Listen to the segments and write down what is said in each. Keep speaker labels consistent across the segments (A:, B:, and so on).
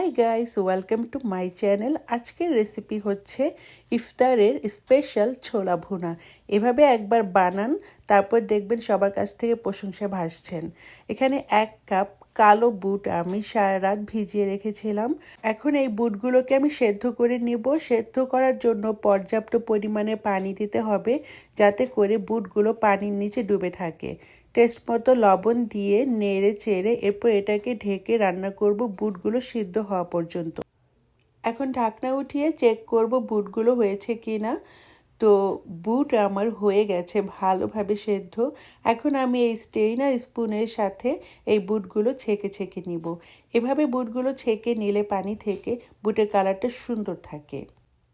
A: Hi guys welcome to my channel আজকের recipe হচ্ছে ইফতারের স্পেশাল ছোলা ভুনা। এভাবে একবার বানান, তারপর দেখবেন সবার কাছ থেকে প্রশংসা ভাসছেন। এখানে এক কাপ কালো বুট আমি সারা রাত ভিজিয়ে রেখেছিলাম। এখন এই বুটগুলোকে আমি সেদ্ধ করে নিব। সেদ্ধ করার জন্য পর্যাপ্ত পরিমাণে পানি দিতে হবে, যাতে করে বুটগুলো পানির নিচে ডুবে থাকে। টেস্ট মতো লবণ দিয়ে নেড়ে চেড়ে এরপর এটাকে ঢেকে রান্না করব বুটগুলো সিদ্ধ হওয়া পর্যন্ত। এখন ঢাকনা উঠিয়ে চেক করব বুটগুলো হয়েছে কি না তো বুট আমার হয়ে গেছে, ভালোভাবে সেদ্ধ। এখন আমি এই স্টেইনার স্পুনের সাথে এই বুটগুলো ছেঁকে ছেঁকে নিব। এভাবে বুটগুলো ছেঁকে নিলে পানি থেকে বুটের কালারটা সুন্দর থাকে।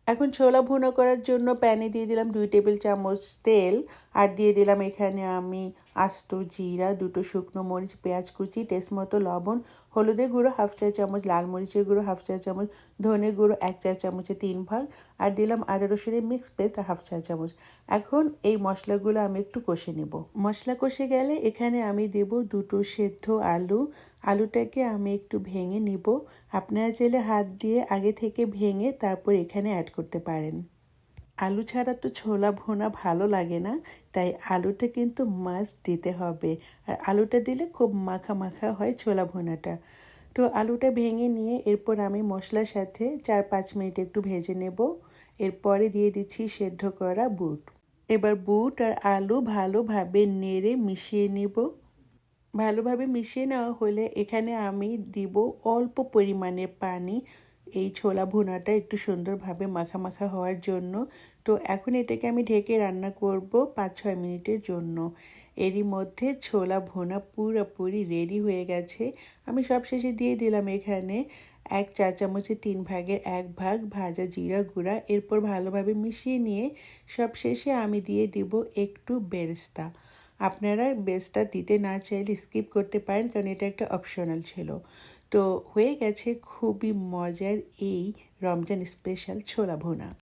A: এখন ছোলা ভুনা করার জন্য প্যানে দিয়ে দিলাম দুই টেবিল চামচ তেল আর দিয়ে দিলাম এখানে আমি আস্ত জিরা, দুটো শুকনো মরিচ, পেঁয়াজ কুচি টেস্ট মতো লবণ হলুদের গুঁড়ো, হাফ চা চামচ, লাল মরিচের গুঁড়ো, হাফ চা চামচ, ধনে গুঁড়ো, এক চা চামচে তিন ভাগ আর দিলাম আদা রসুনের মিক্স পেস্ট হাফ চা চামচ। এখন এই মশলাগুলো আমি একটু কষে নেব। মশলা কষে গেলে এখানে আমি দেব দুটো সেদ্ধ আলু আলুটাকে আমি একটু ভেঙে নিব। আপনারা চাইলে হাত দিয়ে আগে থেকে ভেঙে তারপর এখানে অ্যাড করতে পারেন। আলু ছাড়া তো ছোলা ভোনা ভালো লাগে না, তাই আলুটা কিন্তু মাছ দিতে হবে। আর আলুটা দিলে খুব মাখা মাখা হয় ছোলা ভোনাটা। তো আলুটা ভেঙে নিয়ে এরপর আমি মশলার সাথে চার পাঁচ মিনিট একটু ভেজে নেব। এরপরে দিয়ে দিচ্ছি সেদ্ধ করা বুট। এবার বুট আর আলু ভালোভাবে নেড়ে মিশিয়ে নেব। ভালোভাবে মিশিয়ে নেওয়া হলে এখানে আমি দিব অল্প পরিমাণে পানি। এই ছোলা ভুনাটা একটু সুন্দরভাবে মাখা মাখা হওয়ার জন্য। তো এখন এটাকে আমি ঢেকে রান্না করব পাঁচ ছয় মিনিটের জন্য। এরই মধ্যে ছোলা ভুনা পুরোপুরি রেডি হয়ে গেছে। আমি সব শেষে দিয়ে দিলাম এখানে এক চা চামচে তিন ভাগের এক ভাগ ভাজা জিরা গুঁড়া। এরপর ভালোভাবে মিশিয়ে নিয়ে সব শেষে আমি দিয়ে দিব একটু বেরেস্তা। আপনারা বেসটা দিতে না চাইলে স্কিপ করতে পারেন, কারণ এটা একটা অপশনাল ছিল। তো হয়ে গেছে খুবই মজার এই রমজান স্পেশাল ছোলা ভুনা।